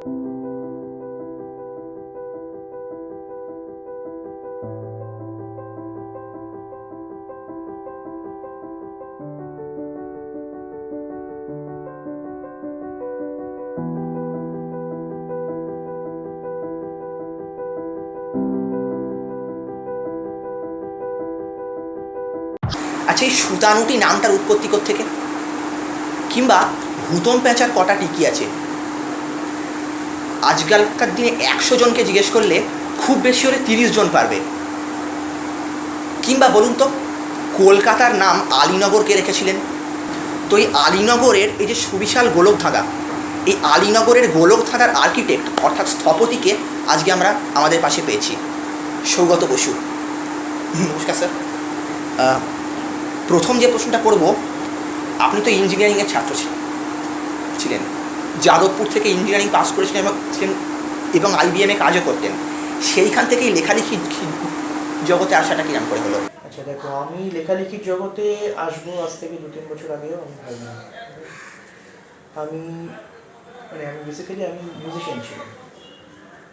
আচ্ছা এই সুতানুটি নামটার উৎপত্তি থেকে কিংবা হুতম পেঁচার কটা টিকি আছে? আজকালকার দিনে একশো জনকে জিজ্ঞেস করলে খুব বেশি হলে তিরিশ জন পারবে। কিংবা বলুন তো, কলকাতার নাম আলীনগর কে রেখেছিলেন। তো এই আলীনগরের এই যে সুবিশাল গোলক ধাঁধা এই আলীনগরের গোলক ধাঁধার আর্কিটেক্ট অর্থাৎ স্থপতিকে আজকে আমরা আমাদের পাশে পেয়েছি, সৌগত বসু। নমস্কার স্যার। প্রথম যে প্রশ্নটা করব, আপনি তো ইঞ্জিনিয়ারিংয়ের ছাত্র ছিলেন ছিলেন। যাদবপুর থেকে ইঞ্জিনিয়ারিং পাস করেছিলেন এবং এবং আইবিএমে কাজও করতেন। সেইখান থেকেই লেখালেখি জগতে আসাটা কিরাম করে হলো? আচ্ছা দেখো, আমি লেখালেখির জগতে আসব আজ থেকে দু তিন বছর আগেও, আমি ভাবিনি আমি মানে আমি বেসিক্যালি আমি মিউজিশিয়ান ছিলাম।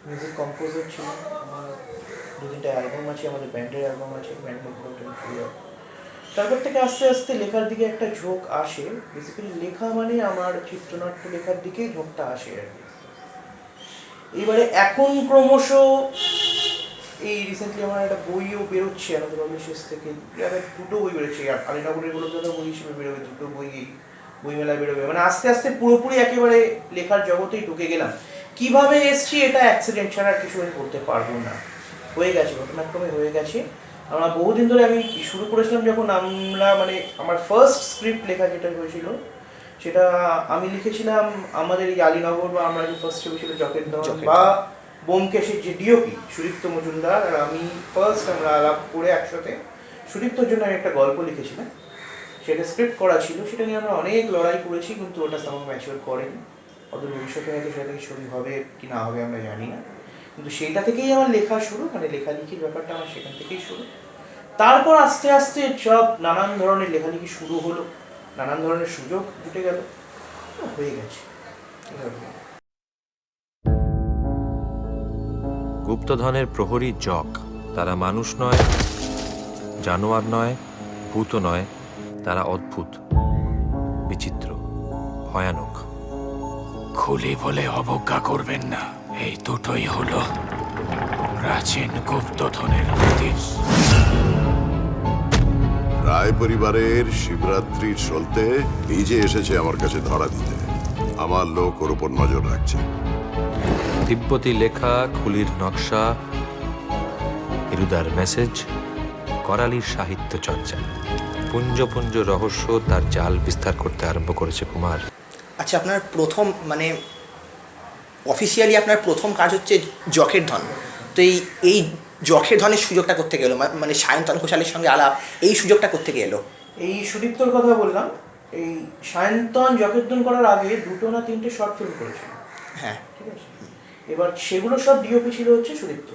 মিউজিক কম্পোজার ছিলাম। আমার দু তিনটা অ্যালবাম আছে, আমাদের ব্যান্ডের অ্যালবাম আছে ব্যান্ড তারপর থেকে আস্তে আস্তে লেখার দিকে একটা ঝোঁক আসে। বেসিক্যালি লেখা মানে আমার চিত্রনাট্য লেখার দিকেই ঝোঁকটা আসে আর কি। এবারে এখন ক্রমশ এই রিসেন্টলি আমার একটা বইও বেরোচ্ছে আমাদের পাবলিশার্স থেকে। দুটো বই বেরোচ্ছে। আলীনগরেরগুলো দাদা বই হিসেবে বেরোবে, দুটো বই বইমেলায় বেরোবে। মানে আস্তে আস্তে পুরোপুরি একেবারে লেখার জগতেই ঢুকে গেলাম। কীভাবে এসছি এটা অ্যাক্সিডেন্ট ছাড়া কিছু আমি করতে পারব না। হয়ে গেছে ঘটনাক্রমে হয়ে গেছে। আমরা বহুদিন ধরে আমি শুরু করেছিলাম যখন আমরা মানে আমার ফার্স্ট স্ক্রিপ্ট লেখা যেটা হয়েছিল সেটা আমি লিখেছিলাম আমাদের এই আলীনগর বা আমরা যে ফার্স্ট ছবি ছিল জকের বা। বোমকেশের যে ডিওপি সুদীপ্ত মজুমদার আর আমি ফার্স্ট আমরা আলাপ করে একসাথে সুদীপ্তর জন্য আমি একটা গল্প লিখেছিলাম। সেটা স্ক্রিপ্ট করা ছিল সেটা নিয়ে আমরা অনেক লড়াই করেছি কিন্তু ওটা তেমন ম্যাচিওর করেনি। অদূর ভবিষ্যতে হয়তো সেটা থেকে ছবি হবে কি না হবে আমরা জানি না। কিন্তু সেইটা থেকেই আমার লেখা শুরু মানে লেখালেখির ব্যাপারটা আমার সেখান থেকেই শুরু। তারপর আস্তে আস্তে সব নানান ধরনের লেখালেখি শুরু হলো নানান ধরনের সুযোগ জুটে গেল হয়ে গেছে। গুপ্তধনের প্রহরী জক তারা মানুষ নয় জানোয়ার নয় ভূত নয় তারা অদ্ভুত বিচিত্র ভয়ানক। খুলি বলে অবজ্ঞা করবেন না। এই দুটোই হলো প্রাচীন গুপ্তধনের হদিস রায় পরিবারের শিবরাত্রির সলতে নিজে এসেছে আমার কাছে ধরা দিতে। আমার লোক ওর উপর নজর রাখছে। তিব্বতী লেখা খুলির নকশা ইরুদার মেসেজ করালির সাহিত্য চর্চা। পুঞ্জ পুঞ্জ রহস্য তার জাল বিস্তার করতে আরম্ভ করেছে কুমার। আচ্ছা আপনার প্রথম মানে অফিসিয়ালি আপনার প্রথম কাজ হচ্ছে জখের ধন। তো এই এই জখের ধনের সুযোগটা করতে গেলো মানে সায়ন্তন ঘোষালের সঙ্গে আলাপ এই সুযোগটা করতে গেলো এই সুদীপ্তর কথা বললাম এই সায়ন্তন জকেরদন করার আগে দুটো না তিনটে শর্ট ফিল্ম করেছিল। হ্যাঁ। ঠিক আছে? এবার সেগুলো সব ডিওপি ছিল হচ্ছে সুদীপ্ত।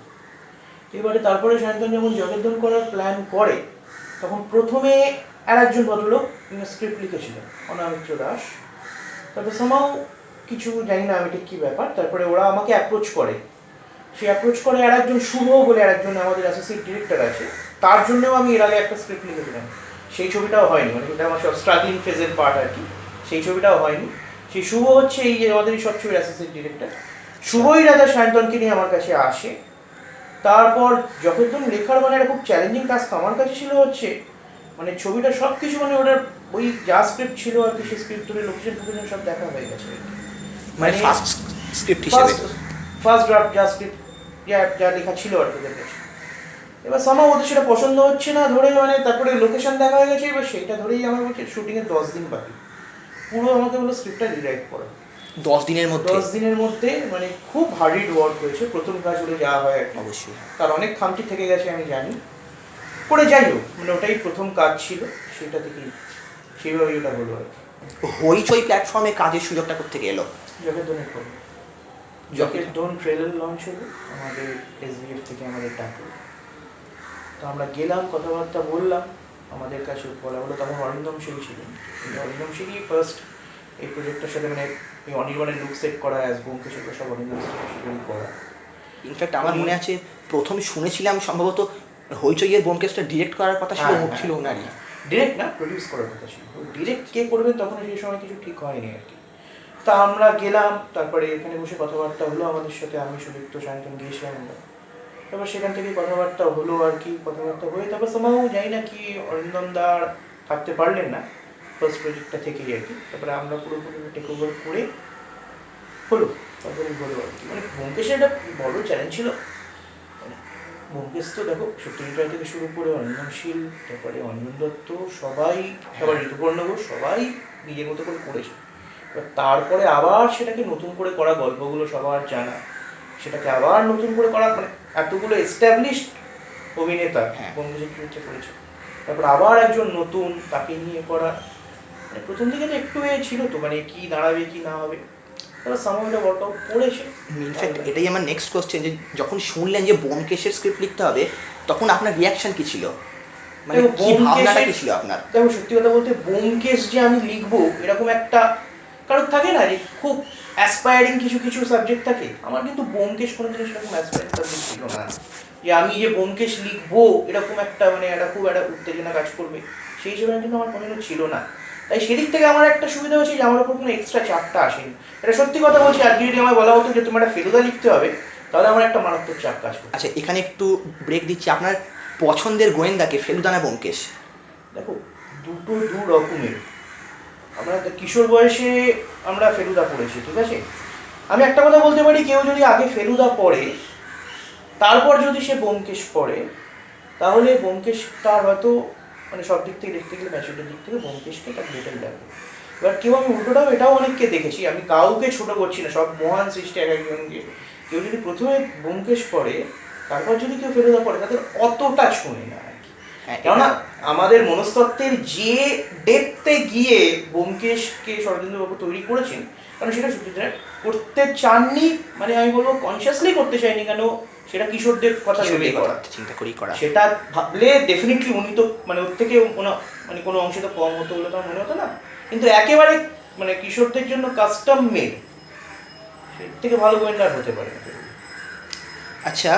এবারে তারপরে সায়ন্তন যখন জগেরদন করার প্ল্যান করে তখন প্রথমে আর একজন ভদ্রলোক স্ক্রিপ্ট লিখেছিলেন অনামিত্র দাস। তারপরে সামাও কিছু জানি না আমি ঠিক কী ব্যাপার। তারপরে ওরা আমাকে অ্যাপ্রোচ করে। সে অ্যাপ্রোচ করে আর একজন শুভ বলে আর একজন আমাদের অ্যাসোসিয়েট ডিরেক্টর আছে। তার জন্যও আমি এর আগে একটা স্ক্রিপ্ট লিখেছিলাম। সেই ছবিটাও হয়নি মানে যেটা আমার সব স্ট্রাগলিং ফেজের পার্ট আর কি। সেই ছবিটাও হয়নি। সেই শুভ হচ্ছে এই যে আমাদের সব ছবির অ্যাসোসিয়েট ডিরেক্টর শুভই রাজা সায়ন্তনকে নিয়ে আমার কাছে আসে। তারপর যখন লেখার মানে একটা খুব চ্যালেঞ্জিং টাস্ক আমার কাছে ছিল হচ্ছে মানে ছবিটা সব কিছু মানে ওটার ওই যা স্ক্রিপ্ট ছিল আর কি, সেই স্ক্রিপ্ট ধরে লোকেশন ফোকেশন সব দেখা হয়ে গেছে। মানে ফার্স্ট স্ক্রিপ্ট হিসেবে। ফার্স্ট ড্রাফট যা স্ক্রিপ্ট যা যা লেখা ছিল আর কি কাছে। এবার সামা ওদের সেটা পছন্দ হচ্ছে না ধরে মানে তারপরে লোকেশন দেখা হয়ে গেছে এবার সেইটা ধরেই আমার বলছে শুটিংয়ের দশ দিন বাকি। পুরো আমাকে বলল স্ক্রিপ্টটা রিরাইট করো। দশ দিনের মধ্যে? দশ দিনের মধ্যে মানে খুব হার্ড ওয়ার্ক হয়েছে প্রথম কাজ হলে যাওয়া হয় আর। অবশ্যই। তার অনেক খামতি থেকে গেছে আমি জানি। করে যাই হোক মানে ওটাই প্রথম কাজ ছিল সেটা থেকেই সেইভাবেই ওটা হলো আর কি। হইচই প্ল্যাটফর্মে কাজের সুযোগটা করতে দোনের পর জকের দোন ট্রেলার লঞ্চ হলো আমাদের এসবিএফ থেকে আমাদের ডাকলো তো আমরা গেলাম কথাবার্তা বললাম আমাদের কাছে বলা হলো তখন অরিন্দম সিং ছিলেন। অরিন্দম সিংই ফার্স্ট এই প্রজেক্টটার সাথে মানে এই অনির্বাণের লুক সেট করা অ্যাজ বোমকে সেগুলো সব অনির্বাণ করা। ইনফ্যাক্ট আমার মনে আছে প্রথম শুনেছিলাম সম্ভবত হইচইয়ের বোমকেসটা ডিরেক্ট করার কথা ছিল হ্যাঁ, হ্যাঁ। ছিল ওনারই ডিরেক্ট না প্রডিউস করার কথা ছিল। ডিরেক্ট কে করবেন তখন সেই সময় কিছু ঠিক হয়নি আর কি। তা আমরা গেলাম, তারপরে এখানে বসে কথাবার্তা হলো আমাদের সাথে, আমি, সুদীপ্ত, সায়ন্তন, গিয়েছিলাম আমরা। তারপর সেখান থেকে কথাবার্তা হলো আর কি, কথাবার্তা হয়ে তারপর সোমাও জানি না কি অরিন্দম দা থাকতে পারলেন না ফার্স্ট প্রজেক্টটা থেকেই আর কি। তারপরে আমরা পুরোপুরি টেক ওভার করে হলো, তারপরে হলো আর কি। মানে ব্যোমকেশের একটা বড় চ্যালেঞ্জ ছিল ব্যোমকেশ তো দেখো সত্যজিৎ রায় থেকে শুরু করে অনিন্দনশীল তারপরে অনিন্দন দত্ত সবাই তারপর ঋতুপর্ণ ঘোষ সবাই নিজের মতো করে করেছে। এবার তারপরে আবার সেটাকে নতুন করে করা গল্পগুলো সবার জানা। সেটাকে আবার নতুন করে করা মানে এতগুলো এস্টাবলিশড অভিনেতা হ্যাঁ। বঙ্গবন্ধু চরিত্রে করেছে। তারপর আবার একজন নতুন তাকে নিয়ে করা। মানে প্রথম দিকে তো একটু এ ছিল তো মানে কি দাঁড়াবে কি না হবে। তারপর সামাইটা ওয়ার্কআউট করেছে ইনফ্যাক্ট এটাই আমার নেক্সট কোশ্চেন যে যখন শুনলেন যে বোমকেশের স্ক্রিপ্ট লিখতে হবে তখন আপনার রিয়াকশন কি ছিল? মানে কি ভাবনাটা কি ছিল আপনার? দেখো সত্যি কথা বলতে বোমকেশ যে আমি লিখব এরকম একটা কারণ থাকে না যে খুব অ্যাসপায়ারিং কিছু কিছু সাবজেক্ট থাকে। আমার কিন্তু বোমকেশ কোনো জিনিস এরকম অ্যাসপায়ারিং সাবজেক্ট ছিল না। যে আমি যে বোমকেশ লিখব এরকম একটা মানে একটা খুব একটা উত্তেজনা কাজ করবে সেই হিসেবে কিন্তু আমার কোনো ছিল না। তাই সেদিক থেকে আমার একটা সুবিধা হচ্ছে যে আমার উপর কোনো এক্সট্রা চাপটা আসেনি। এটা সত্যি কথা বলছি আজকে যদি আমায় বলা হতো যে তোমার একটা ফেলুদা লিখতে হবে তাহলে আমার একটা মারাত্মক চাপ কাজ করবে আচ্ছা এখানে একটু ব্রেক দিচ্ছি। আপনার পছন্দের গোয়েন্দাকে ফেলুদানা বোমকেশ দেখো দুটো দু রকমের। আমরা তো কিশোর বয়সে আমরা ফেলুদা পড়েছি ঠিক আছে? আমি একটা কথা বলতে পারি কেউ যদি আগে ফেলুদা পড়ে তারপর যদি সে বোমকেশ পড়ে তাহলে বোমকেশ তার হয়তো মানে সব দিক থেকে দেখতে গেলে ম্যাচুরিটির দিক থেকে ব্যোমকেশকে তার বেটার লাগবে এবার কেউ আমি উল্টোটাও এটাও অনেককে দেখেছি, আমি কাউকে ছোট করছি না, সব মহান সৃষ্টি এক একজনকে। কেউ যদি প্রথমে ব্যোমকেশ পড়ে, তারপর যদি কেউ ফেরোদা পড়ে, তাদের অতটা ছুঁয়ে না। কেননা আমাদের মনস্তত্ত্বের যে ডেপতে গিয়ে ব্যোমকেশকে শরদিন্দুবাবু তৈরি করেছেন কারণ সেটা সত্যি করতে চাননি মানে আমি বলব কনসিয়াসলি করতে চাইনি কেন সেটা কিশোরদের কথা কিশোরদের করা চিন্তা করেই করা। সেটা ভাবলে ডেফিনেটলি উনি তো মানে ওর থেকে মানে কোনো অংশে তো কম হতো বলে তো মনে হতো না। কিন্তু একেবারে মানে কিশোরদের জন্য কাস্টম মেড সে থেকে ভালো গোয়েন্দা আর হতে পারে। আচ্ছা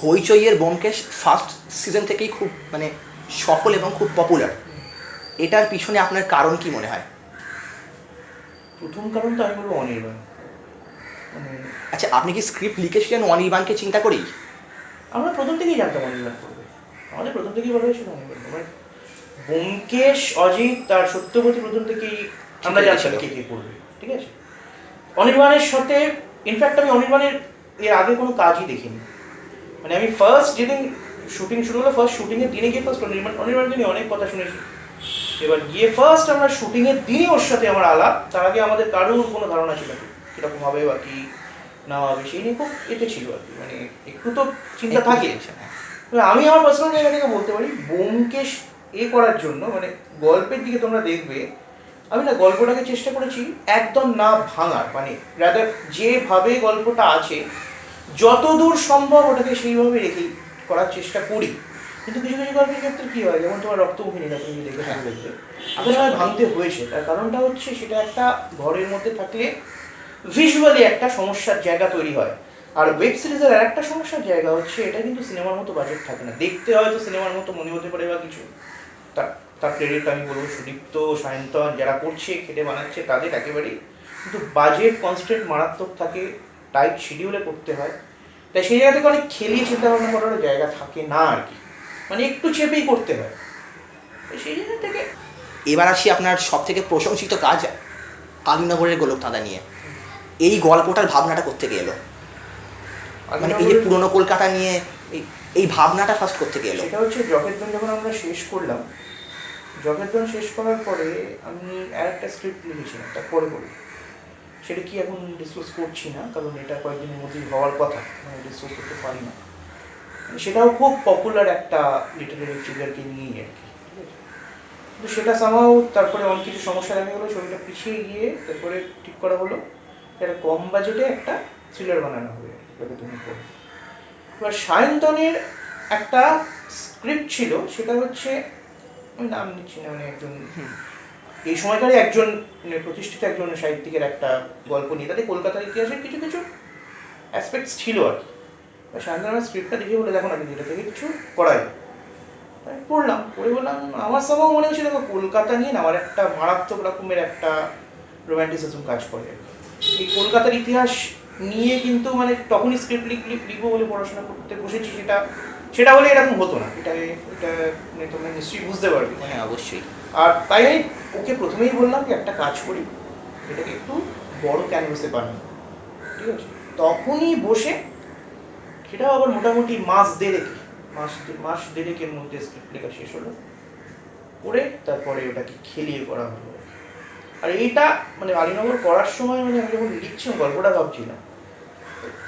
হইচইয়ের বোমকেশ ফার্স্ট সিজন থেকেই খুব মানে সফল এবং খুব পপুলার এটার পিছনে আপনার কারণ কি মনে হয়? প্রথম কারণ তো আমি বলব অনির্বাণ। মানে আচ্ছা আপনি কি স্ক্রিপ্ট লিখেছিলেন অনির্বাণকে চিন্তা করেই? আমরা প্রথম থেকেই জানতাম অনির্বাণ করবে। আমাদের প্রথম থেকেই বলা হয়েছিল অনির্বাণ। মানে ব্যোমকেশ অজিত তার সত্যবতী প্রথম থেকেই আমরা জানতাম কে কে করবে ঠিক আছে? অনির্বাণের সাথে ইনফ্যাক্ট আমি অনির্বাণের এর আগে কোনো কাজই দেখিনি। মানে আমি ফার্স্ট যেদিন শুটিং শুরু হলো ফার্স্ট শুটিংয়ের দিনে গিয়ে ফার্স্ট অনির্বাণ অনির্বাণকে নিয়ে অনেক কথা শুনেছি। এবার গিয়ে ফার্স্ট আমরা শুটিংয়ের দিনই ওর সাথে আমার আলাপ তার আগে আমাদের কারোর কোনো ধারণা ছিল না। কীরকম হবে বা কী না হবে সেই নিয়ে খুব এতে ছিল আর কি মানে একটু তো চিন্তা থাকে। হ্যাঁ। আমি আমার পার্সোনাল জায়গা থেকে বলতে পারি বোমকেশ এ করার জন্য মানে গল্পের দিকে তোমরা দেখবে আমি না গল্পটাকে চেষ্টা করেছি একদম না ভাঙার মানে রাদার যেভাবে গল্পটা আছে যতদূর সম্ভব ওটাকে সেইভাবে রেখে করার চেষ্টা করি। কিন্তু কিছু কিছু গল্পের ক্ষেত্রে কী হয় যেমন তোমার রক্তমুখিনীরা তুমি দেখে থাকো দেখবে। আসলে আমার ভাঙতে হয়েছে তার কারণটা হচ্ছে সেটা একটা ঘরের মধ্যে থাকলে ভিজুয়ালি একটা সমস্যার জায়গা তৈরি হয়। আর ওয়েব সিরিজের আর একটা সমস্যার জায়গা হচ্ছে এটা কিন্তু সিনেমার মতো বাজেট থাকে না। দেখতে হয়তো সিনেমার মতো মনে হতে পারে বা কিছু। তার তার ক্রেডিট আমি বলব সুদীপ্ত সায়ন্তন যারা করছে খেটে বানাচ্ছে তাদের একেবারেই। কিন্তু বাজেট কনস্ট্যান্ট মারাত্মক থাকে টাইট শিডিউলে করতে হয়। তাই সেই জায়গা থেকে অনেক খেলিয়ে চিন্তা ভাবনা করার জায়গা থাকে না আর কি। মানে একটু চেপেই করতে হয় সেই জায়গা থেকে এবার আসি আপনার সব থেকে প্রশংসিত কাজ আলিনগরের গোলকধাঁধা নিয়ে। এই গল্পটার ভাবনাটা কোথেকে এলো? মানে এই যে পুরনো কলকাতা নিয়ে এই ভাবনাটা ফার্স্ট করতে এলো? সেটা হচ্ছে জগেরদন যখন আমরা শেষ করলাম জগেরদন শেষ করার পরে আমি আর একটা স্ক্রিপ্ট লিখেছিলাম তারপরে বলি সেটা কি এখন ডিসক্লোজ করছি না, কারণ এটা কয়েকদিনের মধ্যেই হওয়ার কথা মানে ডিসক্লোজ করতে পারি না। মানে সেটাও খুব পপুলার একটা লিটারারি ফিগারকে নিয়েই আর কি। কিন্তু সেটা সামাও তারপরে অনেক কিছু সমস্যা দেখা গেলো ছবিটা পিছিয়ে গিয়ে তারপরে ঠিক করা হলো, একটা কম বাজেটে একটা থ্রিলার বানানো হবে জগেরদনের পরে। এবার সায়ন্তনের একটা স্ক্রিপ্ট ছিল, সেটা হচ্ছে, আমি নাম নিচ্ছি না মানে একজন এই সময়কারই একজন মানে প্রতিষ্ঠিত একজন সাহিত্যিকের একটা গল্প নিয়ে, তাতে কলকাতার ইতিহাসের কিছু কিছু অ্যাসপেক্টস ছিল আর কি। শান্তনার স্ক্রিপ্টটা দেখে বলে, দেখো না কিন্তু এটা থেকে কিছু করা যায় পড়লাম, পড়ে বললাম, আমার সবাই মনে হচ্ছিল দেখো, কলকাতা নিয়ে না আমার একটা মারাত্মক রকমের একটা রোম্যান্টিসিজম কাজ করে। এই কলকাতার ইতিহাস নিয়ে কিন্তু মানে তখনই স্ক্রিপ্ট লিখ, লিখব বলে পড়াশোনা করতে বসেছি, সেটা সেটা হলে এরকম হতো না। এটা এটা মানে তোমরা নিশ্চয়ই বুঝতে পারবে। হ্যাঁ অবশ্যই। আর তাই আমি ওকে প্রথমেই বললাম যে একটা কাজ করি, এটাকে একটু বড় ক্যানভাসে বানাই ঠিক আছে? তখনই বসে সেটা আবার মোটামুটি মাস দেড়েক, মাস মাস দেড়েকের মধ্যে স্ক্রিপ্ট লেখা শেষ হলো। করে তারপরে ওটাকে খেলিয়ে করা হলো। আর এইটা মানে আলীনগর করার সময় মানে আমি যখন লিখছিলাম, গল্পটা ভাবছিলাম,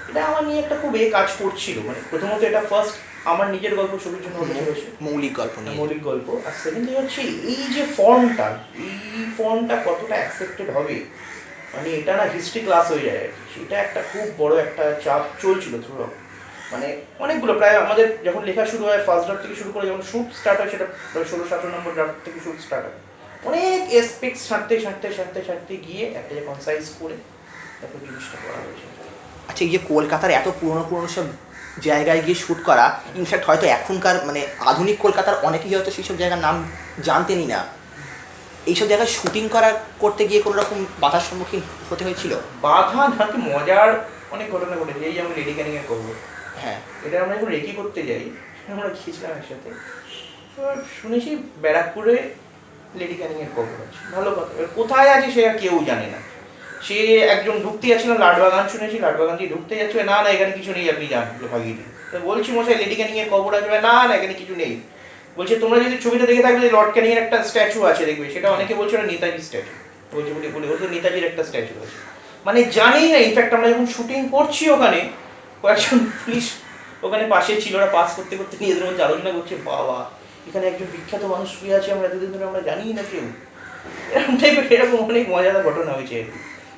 এটা আমার নিয়ে একটা খুব এ কাজ করছিল। মানে প্রথমত এটা ফার্স্ট আমার নিজের গল্প ছবির জন্য মৌলিক গল্প নিয়ে। মৌলিক গল্প। আর সেকেন্ড থিং হচ্ছে এই যে ফর্মটা এই ফর্মটা কতটা অ্যাকসেপ্টেড হবে? মানে এটা না হিস্ট্রি ক্লাস হয়ে যায়। সেটা একটা খুব বড় একটা চাপ চলছিল থ্রু মানে অনেকগুলো প্রায় আমাদের যখন লেখা শুরু হয় ফার্স্ট ড্রাফট থেকে শুরু করে যখন শুট স্টার্ট হয় সেটা প্রায় ষোলো সতেরো নম্বর ড্রাফট থেকে শুট স্টার্ট হয়। অনেক এসপেক্ট ছাড়তে ছাড়তে ছাড়তে ছাড়তে গিয়ে একটা যে কনসাইজ করে তারপর জিনিসটা করা হয়েছে। আচ্ছা এই যে কলকাতার এত পুরনো পুরনো সব জায়গায় গিয়ে শ্যুট করা। ইনফ্যাক্ট হয়তো এখনকার মানে আধুনিক কলকাতার অনেকেই হয়তো সেই সব জায়গার নাম জানতেনই না। এইসব জায়গায় শুটিং করা করতে গিয়ে কোনো রকম বাধার সম্মুখীন হতে হয়েছিল? বাধা নাকি মজার অনেক ঘটনা ঘটেছে। এই যেমন লেডি ক্যানিং এর খবর হ্যাঁ। এটা আমরা যখন রেকি করতে যাই। আমরা গিয়েছিলাম একসাথে। শুনেছি ব্যারাকপুরে লেডি ক্যানিং এর আছে। ভালো কথা। কোথায় আছে সে কেউ জানে না। সে একজন ঢুকতে যাচ্ছিল লাটবাগান শুনেছি, লাটবাগান দিয়ে ঢুকতে যাচ্ছে না না, এখানে কিছু নেই, আপনি যান ভাগিয়ে দিন তো বলছি, মশাই লেডি ক্যানিং এর কবর আছে না না, এখানে কিছু নেই। বলছে, তোমরা যদি ছবিটা দেখে থাকবে লর্ড ক্যানিং এর একটা স্ট্যাচু আছে, দেখবে, সেটা অনেকে বলছে ওটা নেতাজি স্ট্যাচু। বলছে, বলে বলে ওটা নেতাজির একটা স্ট্যাচু আছে। মানে জানি না ইনফ্যাক্ট আমরা যখন শুটিং করছি ওখানে, কয়েকজন পুলিশ ওখানে পাশে ছিল, ওরা পাস করতে করতে নিজেদের মধ্যে আলোচনা করছে, বাবা, এখানে একজন বিখ্যাত মানুষ শুয়ে আছে, আমরা এতদিন ধরে আমরা জানি না কেউ। এরকম টাইপের এরকম অনেক মজাদার ঘটনা হয়েছে।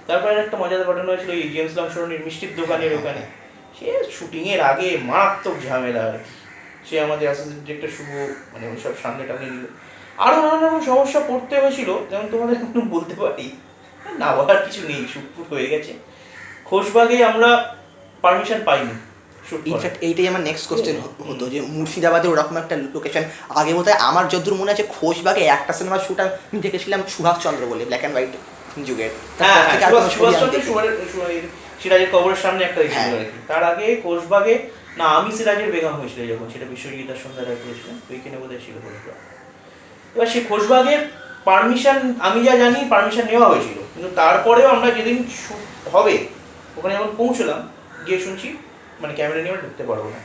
তারপরে একটা মজাদার ঘটনা হয়েছিল এই জেমস লংশনের মিষ্টির দোকানের ওখানে। সে শুটিংয়ের আগে মারাত্মক ঝামেলা আর কি সে আমাদের অ্যাসিস্ট্যান্ট ডিরেক্টর শুভ মানে ওইসব সামনে টামনে নিল আরও নানান রকম সমস্যা পড়তে হয়েছিল যেমন তোমাদের এখন বলতে পারি। না বলার কিছু নেই শুটপুট হয়ে গেছে। খোশবাগে আমরা পারমিশন পাইনি। ইনফ্যাক্ট এইটাই আমার নেক্সট কোশ্চেন হতো যে মুর্শিদাবাদে ওরকম একটা লোকেশন আগে বোধহয় আমার যতদূর মনে আছে খোশবাগে একটা সিনেমা শুট আমি দেখেছিলাম সুভাষচন্দ্র বলে ব্ল্যাক অ্যান্ড হোয়াইট যুগের। হ্যাঁ সুভাষচন্দ্র সুভাষ- সিরাজের কবরের সামনে একটা দেখছিল হ্যাঁ। আর কি তার আগে কোচবাগে না আমি সিরাজের বেগম হয়েছিল যখন সেটা দাস সন্ধ্যা রায় করেছিলাম ওইখানে বোধহয় ছিল এবার সেই খোশবাগের পারমিশন আমি যা জানি পারমিশন নেওয়া হয়েছিল। কিন্তু তারপরেও আমরা যেদিন হবে ওখানে যখন পৌঁছলাম গিয়ে শুনছি মানে ক্যামেরা নিয়ে ঢুকতে পারব না।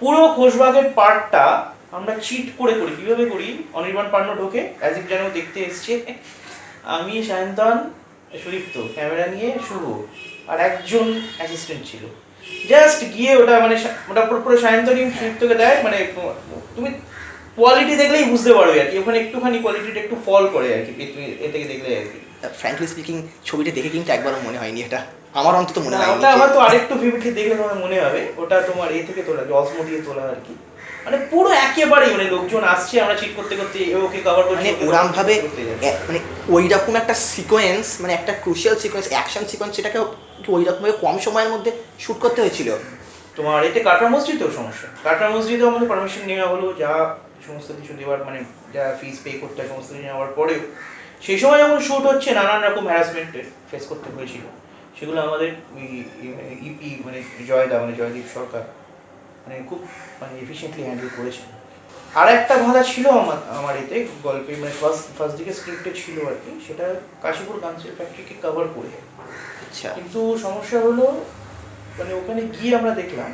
পুরো খোশবাগের পার্টটা আমরা চিট করে করি। কীভাবে করি? অনির্বাণ পান্ন ঢোকে অ্যাজ ইফ যেন দেখতে এসছে। আমি সায়ন্তন সুদীপ্ত ক্যামেরা নিয়ে শুভ আর একজন অ্যাসিস্ট্যান্ট ছিল। জাস্ট গিয়ে ওটা মানে ওটা পুরো পুরো সায়ন্তনই সুদীপ্তকে দেয়। মানে তুমি কোয়ালিটি দেখলেই বুঝতে পারবে আর কি। ওখানে একটুখানি কোয়ালিটিটা একটু ফল করে আর কি। তুমি এ থেকে দেখলে আর কি। ফ্র্যাঙ্কলি স্পিকিং ছবিটা দেখে কিন্তু একবারও মনে হয়নি এটা। আমার অন্তত মনে হয় ওটা যে- হয়তো আরেকটু ভিভিডলি দেখলে তোমার মনে হবে। ওটা তোমার এ থেকে তোলা অসমো দিয়ে তোলা আর কি। মানে পুরো একেবারেই মানে লোকজন আসছে আমরা চিট করতে করতে ওকে কভার করছি মানে ওরাম ভাবে। মানে ওই রকম একটা সিকোয়েন্স মানে একটা ক্রুশিয়াল সিকোয়েন্স অ্যাকশন সিকোয়েন্স সেটাকে ওই রকম ভাবে কম সময়ের মধ্যে শুট করতে হয়েছিল। তোমার এতে কাটরা মসজিদেও সমস্যা। কাটরা মসজিদেও আমাদের পারমিশন নেওয়া হলো যা সমস্ত কিছু দেওয়ার মানে যা ফিস পে করতে হয় সমস্ত কিছু নেওয়ার পরেও সেই সময় যখন শ্যুট হচ্ছে নানান রকম হ্যারাসমেন্টের ফেস করতে হয়েছিল। সেগুলো আমাদের ইপি মানে জয়দা মানে জয়দীপ সরকার মানে খুব মানে এফিসিয়েন্টলি হ্যান্ডেল করেছেন আর একটা বাধা ছিল আমার আমার এতে গল্পে মানে ফার্স্ট ফার্স্ট দিকে স্ক্রিপ্টে ছিল আর কি সেটা কাশীপুর গান্সের ফ্যাক্টরিকে কভার করে। আচ্ছা। কিন্তু সমস্যা হলো মানে ওখানে গিয়ে আমরা দেখলাম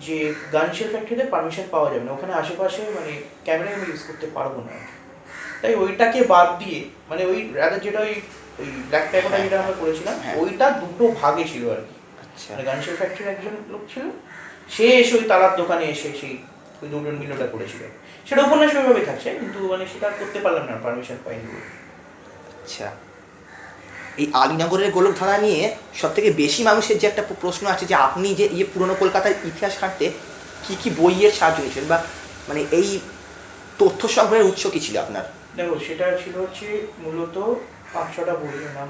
যে গানশেল ফ্যাক্টরিতে পারমিশন পাওয়া যাবে না। ওখানে আশেপাশে মানে ক্যামেরা আমি ইউজ করতে পারব না। তাই ওইটাকে বাদ দিয়ে মানে ওই রাদার যেটা ওই ওই ব্ল্যাক প্যাকোটা যেটা আমরা করেছিলাম হ্যাঁ। ওইটা দুটো ভাগে ছিল আর কি। আচ্ছা। মানে গানশেল ফ্যাক্টরির একজন লোক ছিল এসে ওই তালার দোকানে এসে সেই ওই দুটো মিলোটা করেছিল। সেটা উপন্যাস ওইভাবে থাকছে কিন্তু মানে সেটা করতে পারলাম না পারমিশন পাইনি। আচ্ছা। এই আলীনগরের গোলকধারা নিয়ে সব থেকে বেশি মানুষের যে একটা প্রশ্ন আছে যে আপনি যে ইয়ে পুরনো কলকাতার ইতিহাস ঘাঁটতে কি কি বইয়ের সাহায্য নিয়েছিলেন বা মানে এই তথ্য সংগ্রহের উৎস কি ছিল আপনার? দেখো সেটা ছিল হচ্ছে মূলত পাঁচ ছটা বইয়ের নাম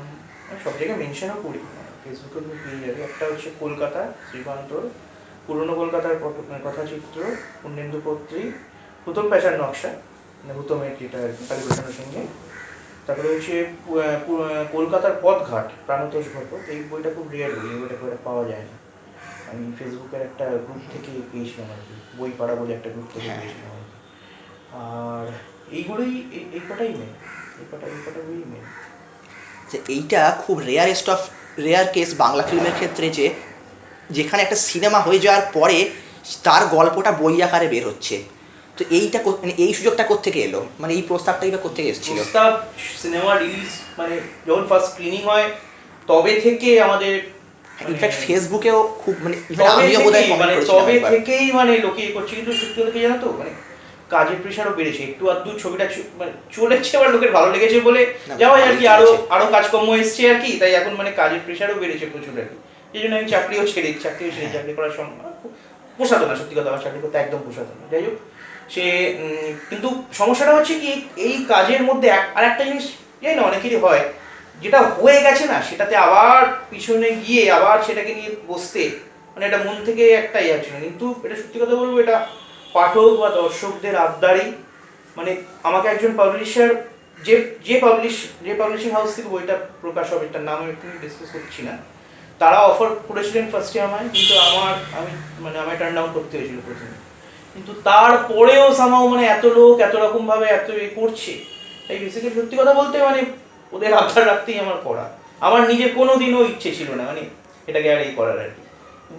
সব জায়গায় মেনশনও করি ফেসবুকে পেয়ে যাবে। একটা হচ্ছে কলকাতা শ্রীকান্তর পুরনো কলকাতার মানে কথাচিত্র পূর্ণেন্দু পত্রী হুতম পেশার নকশা মানে হুতমের যেটা কালীপ্রসন্নের সঙ্গে। তারপরে হচ্ছে কলকাতার পথঘাট প্রাণতোষ ঘটক এই বইটা খুব রেয়ার বই এই বইটা খুব পাওয়া যায় না। আমি ফেসবুকের একটা গ্রুপ থেকে পেয়েছিলাম আর কি বই পাড়া বলে একটা গ্রুপ থেকে হ্যাঁ। পেয়েছিলাম আর কি। আর এইগুলোই এই- এই কটাই মেন এই কটা এই কটা বই মেন যে এইটা খুব rarest of rare case Bangla ফিল্মের ক্ষেত্রে যে যেখানে একটা সিনেমা হয়ে যাওয়ার পরে তার গল্পটা বই আকারে বের হচ্ছে। তো এইটা মানে এই সুযোগটা কোত্থেকে এলো? মানে এই প্রস্তাবটাই বা কোত্থেকে এসেছিল? প্রস্তাব সিনেমা রিলিজ মানে যখন ফার্স্ট স্ক্রিনিং হয় তবে থেকে আমাদের ইনফ্যাক্ট ফেসবুকেও খুব মানে আমিও বোধহয় মানে তবে থেকেই মানে লোকে এ করছে কিন্তু সত্যি কথা কি জানো তো? মানে কাজের প্রেশারও বেড়েছে একটু আধটু ছবিটা মানে চলেছে আবার লোকের ভালো লেগেছে বলে যাওয়া আর কি আরও আরও কাজকর্ম এসছে আর কি তাই এখন মানে কাজের প্রেশারও বেড়েছে প্রচুর আর কি। এই জন্য আমি চাকরিও ছেড়ে চাকরিও ছেড়ে হ্যাঁ। চাকরি করার সময় পোষাতো না সত্যি কথা আমার চাকরি করতে একদম পোষাতো না। যাই হোক সে কিন্তু সমস্যাটা হচ্ছে কি এই কাজের মধ্যে আর একটা জিনিস জানি না অনেকেরই হয় যেটা হয়ে গেছে না সেটাতে আবার পিছনে গিয়ে আবার সেটাকে নিয়ে বসতে মানে এটা মন থেকে একটা ইয়ে ছিল কিন্তু এটা সত্যি কথা বলব এটা পাঠক বা দর্শকদের আবদারি মানে আমাকে একজন পাবলিশার যে যে পাবলিশ যে পাবলিশিং হাউস থেকে বইটা প্রকাশ হবে তার নাম আমি একটু ডিসকাস করছি না। তারা অফার করেছিলেন ফার্স্টে আমায়, কিন্তু আমার আমি মানে আমায় টার্ন ডাউন করতে হয়েছিল প্রথমে। কিন্তু তারপরেও সামাও মানে এত লোক এত রকমভাবে এত এ করছে, তাই বেসিক্যালি সত্যি কথা বলতে মানে ওদের আবদার রাখতেই আমার করা। আমার নিজে কোনো দিনও ইচ্ছে ছিল না মানে এটাকে আর এই করার আর কি।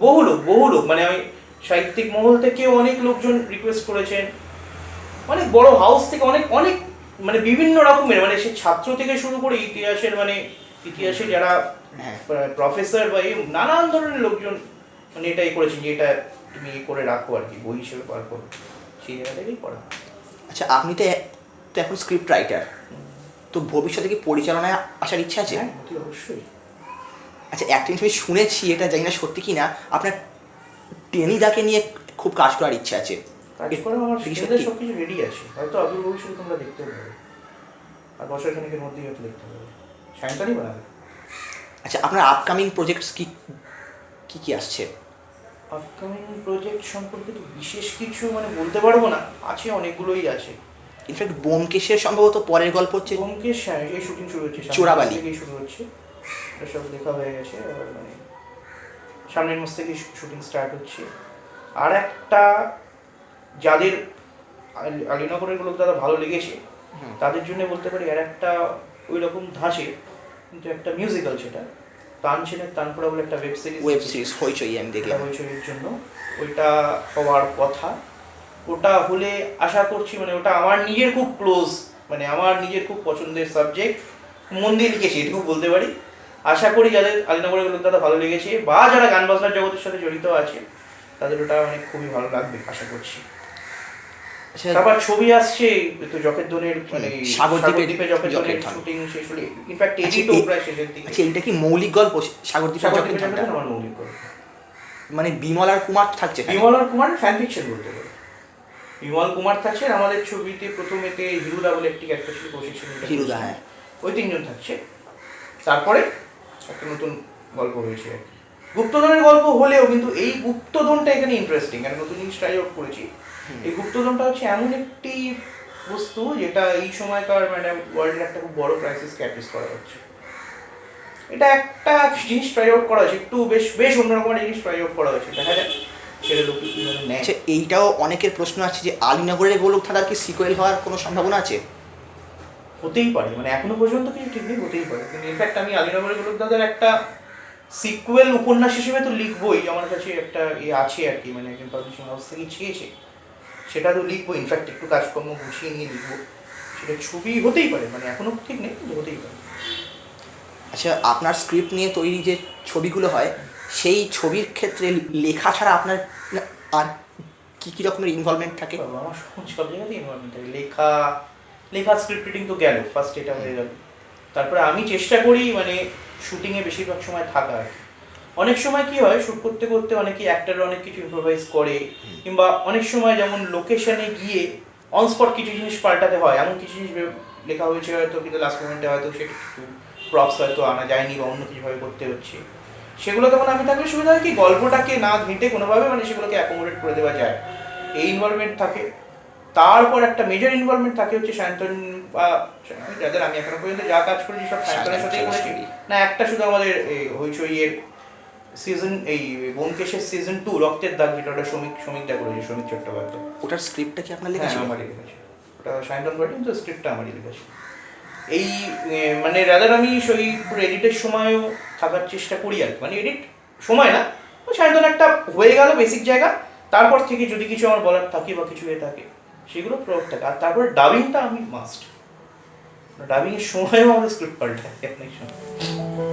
বহু লোক বহু লোক মানে আমি সাহিত্যিক মহল থেকেও অনেক লোকজন রিকোয়েস্ট করেছেন। অনেক বড় হাউস থেকে অনেক অনেক মানে বিভিন্ন রকমের মানে সে ছাত্র থেকে শুরু করে ইতিহাসের মানে ইতিহাসে যারা। প্রফেসর বা এই নানান ধরনের লোকজন মানে এটাই করেছেন যে এটা তুমি করে রাখো আর কি বই হিসেবে বার করো। সেই জায়গা থেকেই পড়া আচ্ছা আপনি তো তো এখন স্ক্রিপ্ট রাইটার তো ভবিষ্যতে কি পরিচালনায় আসার ইচ্ছা আছে? হ্যাঁ অবশ্যই। আচ্ছা একটা জিনিস আমি শুনেছি এটা জানি না সত্যি কি না আপনার টেনিদাকে নিয়ে খুব কাজ করার ইচ্ছা আছে। কাজ করে আমার সত্যি? সব কিছু রেডি আছে। হয়তো আদৌ ভবিষ্যতে তোমরা দেখতে পাবে আর বছর খানিকের মধ্যেই হয়তো দেখতে পাবে সায়ন্তানি বানাবে। আচ্ছা আপনার আপকামিং প্রজেক্টস কি কি কি আসছে আপকামিং প্রজেক্ট সম্পর্কে তো বিশেষ কিছু মানে বলতে পারব না আছে অনেকগুলোই আছে ইনফ্যাক্ট বোমকেশের সম্ভবত পরের গল্প হচ্ছে ব্যোমকেশ হ্যাঁ এই শুটিং শুরু হচ্ছে চোরাবালি। থেকেই শুরু হচ্ছে এটা সব দেখা হয়ে গেছে আর মানে সামনের মাস থেকেই শুটিং স্টার্ট হচ্ছে আর একটা যাদের আলি- আলীনগরের লোক দাদা ভালো লেগেছে। তাদের জন্য বলতে পারি আর একটা ওই রকম ধাঁচে কিন্তু একটা মিউজিক্যাল সেটা। তান ছেলের তানপুরা বলে একটা web series web series Hoichoi আমি দেখলাম। হইচইয়ের জন্য। ওইটা হওয়ার কথা। ওটা হলে আশা করছি মানে ওটা আমার নিজের খুব ক্লোজ মানে আমার নিজের খুব পছন্দের সাবজেক্ট মন দিয়ে লিখেছি এটুকু বলতে পারি। আশা করি যাদের আলিনগরের লোক দাদা ভালো লেগেছে বা যারা গান বাজনার জগতের সাথে জড়িত আছে তাদের ওটা মানে খুবই ভালো লাগবে আশা করছি। তারপর ছবি আসছে তো জকের দোনের মানে সাগরদ্বীপে জকের দোনের শুটিং শেষ হলে ইনফ্যাক্ট আচ্ছা, এডিটও প্রায় শেষের দিকে। আচ্ছা এইটা কি মৌলিক গল্প? সাগরদ্বীপে জকের আমার মৌলিক গল্প। মানে বিমল আর কুমার থাকছে? বিমল আর কুমার ফ্যান ফিকশন বলতে পারে বিমল কুমার থাকছে আমাদের ছবিতে প্রথমেতে হিরুদা বলে একটি ক্যারেক্টার ছিল এটা হিরুদা, হ্যাঁ। ওই তিনজন থাকছে। তারপরে একটা নতুন গল্প হয়েছে। গুপ্তধনের গল্প হলেও কিন্তু এই গুপ্তধনটা এখানে ইন্টারেস্টিং কারণ নতুন জিনিস ট্রাই আউট করেছি। এই গুপ্তধনটা হচ্ছে এমন একটি বস্তু যেটা এই সময়কার মানে ওয়ার্ল্ডের একটা খুব বড় ক্রাইসিস অ্যাড্রেস করা হচ্ছে। এটা একটা জিনিস ট্রাই আউট করা হয়েছে একটু বেশ বেশ অন্যরকম একটা জিনিস ট্রাই আউট করা হয়েছে। দেখা যাক সেটা লোক কীভাবে নেয়। আচ্ছা এইটাও অনেকের প্রশ্ন আছে যে আলীনগরের গোলক থানার কি সিকুয়েল হওয়ার কোনো সম্ভাবনা আছে? হতেই পারে মানে এখনও পর্যন্ত কিছু ঠিক নেই হতেই পারে। কিন্তু ইনফ্যাক্ট আমি আলীনগরের গোলক দাদার একটা সিকুয়েল উপন্যাস হিসেবে তো লিখবই আমার কাছে একটা ইয়ে আছে আর কি মানে একজন পাবলিশিং হাউস থেকে চেয়েছে সেটা তো লিখব ইনফ্যাক্ট একটু কাজকর্ম গুছিয়ে নিয়ে লিখব। সেটা ছবি হতেই পারে মানে এখনও ঠিক নেই কিন্তু হতেই পারে। আচ্ছা আপনার স্ক্রিপ্ট নিয়ে তৈরি যে ছবিগুলো হয় সেই ছবির ক্ষেত্রে লেখা ছাড়া আপনার আর কী কী রকমের ইনভলভমেন্ট থাকে? আমার সব জায়গাতেই ইনভলভমেন্ট থাকে। লেখা লেখা স্ক্রিপ্ট রিডিং তো গেল ফার্স্ট এটা হয়ে গেল। তারপরে আমি চেষ্টা করি মানে শুটিংয়ে বেশিরভাগ সময় থাকা আর কি। অনেক সময় কি হয় শুট করতে করতে অনেকে অ্যাক্টার অনেক কিছু ইম্প্রোভাইজ করে কিংবা অনেক সময় যেমন লোকেশনে গিয়ে অন স্পট কিছু জিনিস পাল্টাতে হয় এমন কিছু জিনিস লেখা হয়েছে হয়তো কিন্তু লাস্ট মোমেন্টে হয়তো সেটা একটু প্রপস হয়তো আনা যায়নি বা অন্য কিছুভাবে করতে হচ্ছে। সেগুলো তখন আমি থাকলে সুবিধা হয় কি গল্পটাকে না ঘেঁটে কোনোভাবে মানে সেগুলোকে অ্যাকোমোডেট করে দেওয়া যায়। এই ইনভলভমেন্ট থাকে। তারপর একটা মেজর ইনভলভমেন্ট থাকে হচ্ছে সায়ন্তন বা যাদের আমি এখনও পর্যন্ত যা কাজ করেছি সব সায়ন্তনের সাথেই করেছি। না একটা শুধু আমাদের হইচইয়ের সিজন এই বোমকেশের সিজন টু রক্তের দাগ যেটা ওটা শ্রমিক শ্রমিকটা করেছে শ্রমিক চট্টোপাধ্যায়। ওটার স্ক্রিপ্টটা কি আপনার হ্যাঁ লিখেছিলেন আমারই লিখেছে। ওটা সায়ন্তন করে তো স্ক্রিপ্টটা আমারই লিখেছে। এই মানে রাদার আমি সেই পুরো এডিটের সময়ও থাকার চেষ্টা করি আর। মানে এডিট সময় না ও সায়ন্তন একটা হয়ে গেল বেসিক জায়গা তারপর থেকে যদি কিছু আমার বলার থাকে বা কিছু এ থাকে সেগুলো প্রয়োগ থাকে। আর তারপরে ডাবিংটা আমি মাস্ট ডাবিংয়ের সময়ও আমাদের স্ক্রিপ্ট পাল্টায় অনেক সময়।